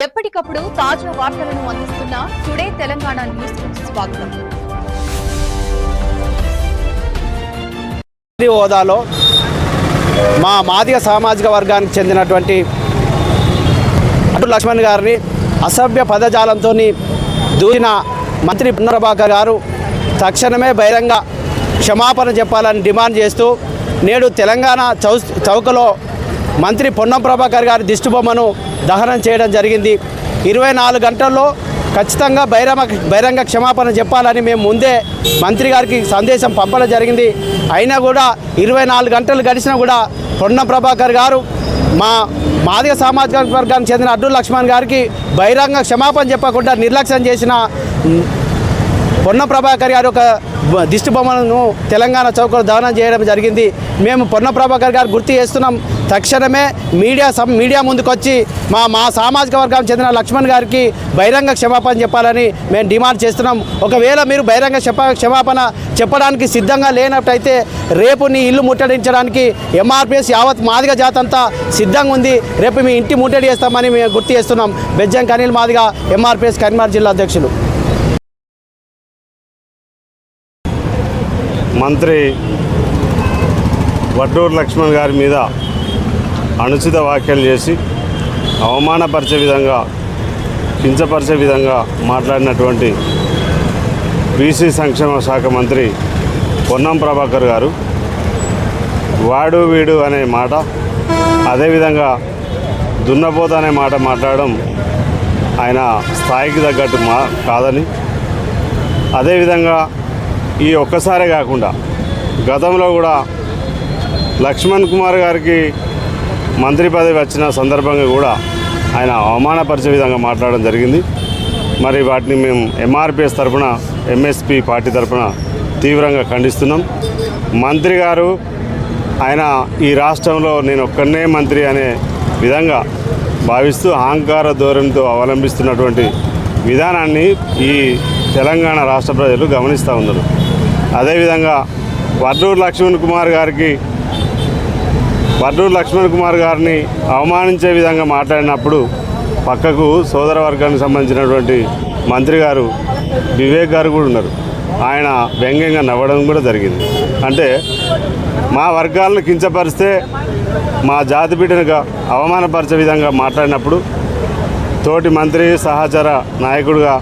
ఎప్పటికప్పుడు తాజా వార్తలను అందిస్తున్న టుడే తెలంగాణ న్యూస్ స్వాగతం. హోదాలో మా మాదిగ సామాజిక వర్గానికి చెందినటువంటి అటు లక్ష్మణ్ గారిని అసభ్య పదజాలంతో దూరిన మంత్రి పునర్భాకర్ గారు తక్షణమే బహిరంగ క్షమాపణ చెప్పాలని డిమాండ్ చేస్తూ నేడు తెలంగాణ చౌ చౌకలో మంత్రి పొన్నం ప్రభాకర్ గారి దిష్టిబొమ్మను దహనం చేయడం జరిగింది. ఇరవై నాలుగు గంటల్లో ఖచ్చితంగా బహిరంగ బహిరంగ క్షమాపణ చెప్పాలని మేము ముందే మంత్రి గారికి సందేశం పంపడం జరిగింది. అయినా కూడా ఇరవై నాలుగు గంటలు గడిచినా కూడా పొన్నం ప్రభాకర్ గారు మా మాదిగ సామాజిక వర్గానికి చెందిన అడ్డు లక్ష్మణ్ గారికి బహిరంగ క్షమాపణ చెప్పకుండా నిర్లక్ష్యం చేసిన పొన్న ప్రభాకర్ గారి ఒక దిష్టి బొమ్మలను తెలంగాణ చౌకలో దహనం చేయడం జరిగింది. మేము పొన్న ప్రభాకర్ గారు గుర్తు చేస్తున్నాం. తక్షణమే మీడియా సం మీడియా ముందుకొచ్చి మా మా సామాజిక వర్గానికి చెందిన లక్ష్మణ్ గారికి బహిరంగ క్షమాపణ చెప్పాలని మేము డిమాండ్ చేస్తున్నాం. ఒకవేళ మీరు బహిరంగ క్షప క్షమాపణ చెప్పడానికి సిద్ధంగా లేనట్టయితే రేపు నీ ఇల్లు ముట్టడించడానికి ఎంఆర్పిఎస్ యావత్ మాదిగ జాతంతా సిద్ధంగా ఉంది. రేపు మీ ఇంటి ముట్టడి చేస్తామని మేము గుర్తు చేస్తున్నాం. బెజ్జం కనీల్ మాదిగ ఎంఆర్పిఎస్ కరీంనగర్ జిల్లా అధ్యక్షులు. మంత్రి వడ్డూరు లక్ష్మణ్ గారి మీద అనుచిత వ్యాఖ్యలు చేసి అవమానపరిచే విధంగా కించపరిచే విధంగా మాట్లాడినటువంటి బీసీ సంక్షేమ శాఖ మంత్రి పొన్నం ప్రభాకర్ గారు వాడు వీడు అనే మాట అదేవిధంగా దున్నపోత అనే మాట మాట్లాడడం ఆయన స్థాయికి తగ్గట్టు మా కాదని అదేవిధంగా ఈ ఒక్కసారే కాకుండా గతంలో కూడా లక్ష్మణ్ కుమార్ గారికి మంత్రి పదవి వచ్చిన సందర్భంగా కూడా ఆయన అవమానపరిచే విధంగా మాట్లాడడం జరిగింది. మరి వాటిని మేము ఎంఆర్పిఎస్ తరఫున ఎంఎస్పి పార్టీ తరఫున తీవ్రంగా ఖండిస్తున్నాం. మంత్రి గారు ఆయన ఈ రాష్ట్రంలో నేను ఒక్కనే మంత్రి అనే విధంగా భావిస్తూ అహంకార ధోరణితో అవలంబిస్తున్నటువంటి విధానాన్ని ఈ తెలంగాణ రాష్ట్ర ప్రజలు గమనిస్తూ ఉన్నారు. అదేవిధంగా వడ్డూరు లక్ష్మణ్ కుమార్ గారికి వడ్డూరు లక్ష్మణ్ కుమార్ గారిని అవమానించే విధంగా మాట్లాడినప్పుడు పక్కకు సోదర వర్గానికి సంబంధించినటువంటి మంత్రి గారు వివేక్ గారు కూడా ఉన్నారు. ఆయన వ్యంగ్యంగా నవ్వడం కూడా జరిగింది. అంటే మా వర్గాలను కించపరిస్తే మా జాతి బిడ్డనుగా అవమానపరిచే విధంగా మాట్లాడినప్పుడు తోటి మంత్రి సహచర నాయకుడిగా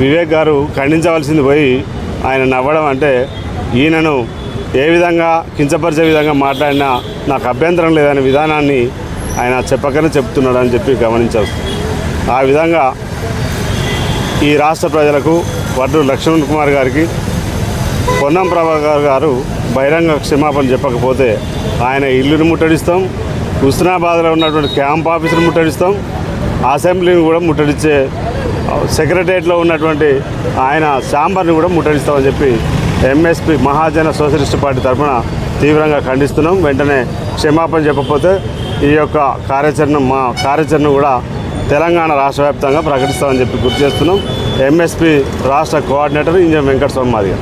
వివేక్ గారు ఖండించవలసింది పోయి ఆయన నవ్వడం అంటే ఈయనను ఏ విధంగా కించపరిచే విధంగా మాట్లాడినా నాకు అభ్యంతరం లేదనే విధానాన్ని ఆయన చెప్పకనే చెప్తున్నాడని చెప్పి గమనించారు ఆ విధంగా ఈ రాష్ట్ర ప్రజలకు వడ్డు లక్ష్మణ్ కుమార్ గారికి పొన్నం ప్రభాకర్ గారు బహిరంగ క్షమాపణ చెప్పకపోతే ఆయన ఇల్లుని ముట్టడిస్తాం హుస్నాబాద్లో ఉన్నటువంటి క్యాంప్ ఆఫీసును ముట్టడిస్తాం అసెంబ్లీని కూడా ముట్టడిచ్చే సెక్రటరియట్లో ఉన్నటువంటి ఆయన శాంబర్ని కూడా ముట్టడిస్తామని చెప్పి ఎంఎస్పి మహాజన సోషలిస్ట్ పార్టీ తరఫున తీవ్రంగా ఖండిస్తున్నాం. వెంటనే క్షమాపణ చెప్పకపోతే ఈ యొక్క కార్యాచరణ మా కార్యాచరణ కూడా తెలంగాణ రాష్ట్ర వ్యాప్తంగా ప్రకటిస్తామని చెప్పి గుర్తు చేస్తున్నాం. ఎంఎస్పి రాష్ట్ర కోఆర్డినేటర్ ఇంజన్ వెంకట స్వామి మాదిగా.